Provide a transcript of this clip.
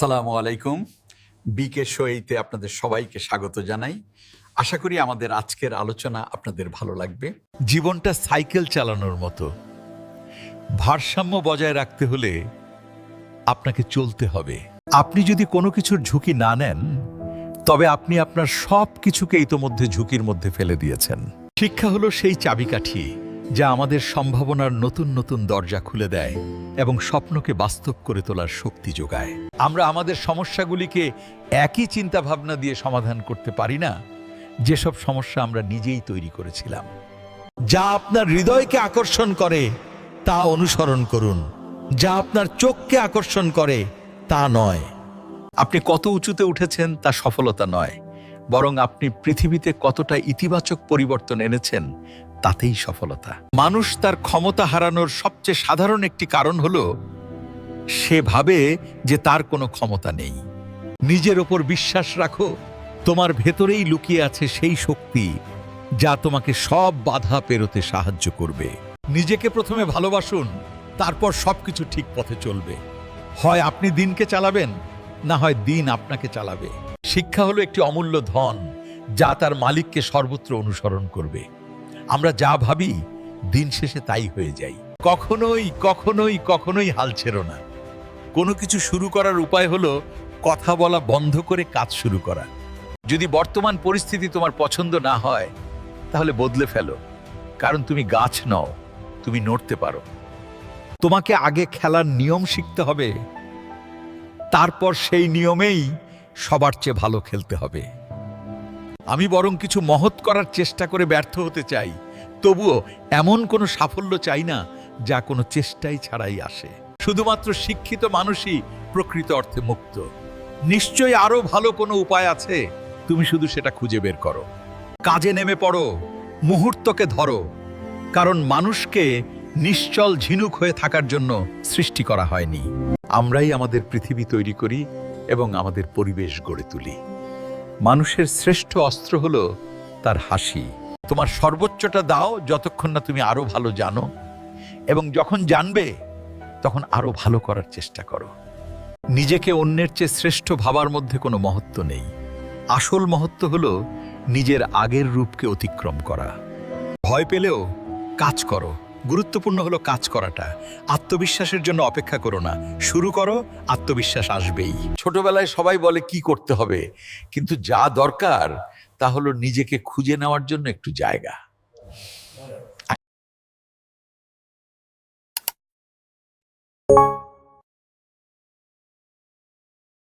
সালামু আলাইকুম। বিকে শোয়েতে আপনাদের সবাইকে স্বাগত জানাই। আশা করি আমাদের আজকের আলোচনা আপনাদের ভালো লাগবে। জীবনটা সাইকেল চালানোর মতো। ভারসাম্য বজায় রাখতে হলে আপনাকে চলতে হবে। আপনি যদি কোনো কিছুর ঝুঁকি না নেন, তবে আপনি আপনার সব কিছুকে ইতোমধ্যে ঝুঁকির মধ্যে ফেলে দিয়েছেন। শিক্ষা হলো সেই চাবিকাঠি। যা আমাদের সম্ভাবনার নতুন নতুন দরজা খুলে দেয় এবং স্বপ্নকে বাস্তব করে তোলার শক্তি যোগায়। আমরা আমাদের সমস্যাগুলিকে একই চিন্তাভাবনা দিয়ে সমাধান করতে পারি না, যেসব সমস্যা আমরা নিজেই তৈরি করেছিলাম। যা আপনার হৃদয়কে আকর্ষণ করে, তা অনুসরণ করুন। যা আপনার চোখকে আকর্ষণ করে, তা নয়। আপনি কত উঁচুতে উঠেছেন তা সফলতা নয়। বরং আপনি পৃথিবীতে কতটা ইতিবাচক পরিবর্তন এনেছেন, তাতেই সফলতা। মানুষ তার ক্ষমতা হারানোর সবচেয়ে সাধারণ একটি কারণ হল, সে ভাবে যে তার কোনো ক্ষমতা নেই। নিজের ওপর বিশ্বাস রাখো, তোমার ভেতরেই লুকিয়ে আছে সেই শক্তি যা তোমাকে সব বাধা পেরোতে সাহায্য করবে। নিজেকে প্রথমে ভালোবাসুন, তারপর সবকিছু ঠিক পথে চলবে। হয় আপনি দিনকে চালাবেন, না হয় দিন আপনাকে চালাবে। শিক্ষা হলো একটি অমূল্য ধন, যা তার মালিককে সর্বত্র অনুসরণ করবে। আমরা যা ভাবি, দিন শেষে তাই হয়ে যাই কখনোই কখনোই কখনোই হাল ছেড়ো না। কোনো কিছু শুরু করার উপায় হলো কথা বলা বন্ধ করে কাজ শুরু করা। যদি বর্তমান পরিস্থিতি তোমার পছন্দ না হয়, তাহলে বদলে ফেলো। কারণ তুমি গাছ নও, তুমি নড়তে পারো। তোমাকে আগে খেলার নিয়ম শিখতে হবে। তারপর সেই নিয়মেই সবার চেয়ে ভালো খেলতে হবে। আমি বরং কিছু মহৎ করার চেষ্টা করে ব্যর্থ হতে চাই। তবুও এমন কোনো সাফল্য চাই না যা কোনো চেষ্টাই ছাড়াই আসে। শুধুমাত্র শিক্ষিত মানুষই প্রকৃত অর্থে মুক্ত। নিশ্চয়ই আরও ভালো কোনো উপায় আছে? তুমি শুধু সেটা খুঁজে বের করো। কাজে নেমে পড়ো, মুহূর্তকে ধরো। কারণ মানুষকে নিশ্চল ঝিনুক হয়ে থাকার জন্য সৃষ্টি করা হয়নি। আমরাই আমাদের পৃথিবী তৈরি করি এবং আমাদের পরিবেশ গড়ে তুলি। মানুষের শ্রেষ্ঠ অস্ত্র হলো তার হাসি। তোমার সর্বোচ্চটা দাও যতক্ষণ না তুমি আরও ভালো জানো। এবং যখন জানবে, তখন আরও ভালো করার চেষ্টা করো। নিজেকে অন্যের চেয়ে শ্রেষ্ঠ ভাবার মধ্যে কোনো মহত্ব নেই। আসল মহত্ব হল নিজের আগের রূপকে অতিক্রম করা। ভয় পেলেও কাজ করো। গুরুত্বপূর্ণ হলো কাজ করাটা। আত্মবিশ্বাসের জন্য অপেক্ষা করো না। শুরু করো, আত্মবিশ্বাস আসবেই। ছোটবেলায় সবাই বলে কি করতে হবে, কিন্তু যা দরকার তা হলো নিজেকে খুঁজে নেওয়ার জন্য একটু জায়গা।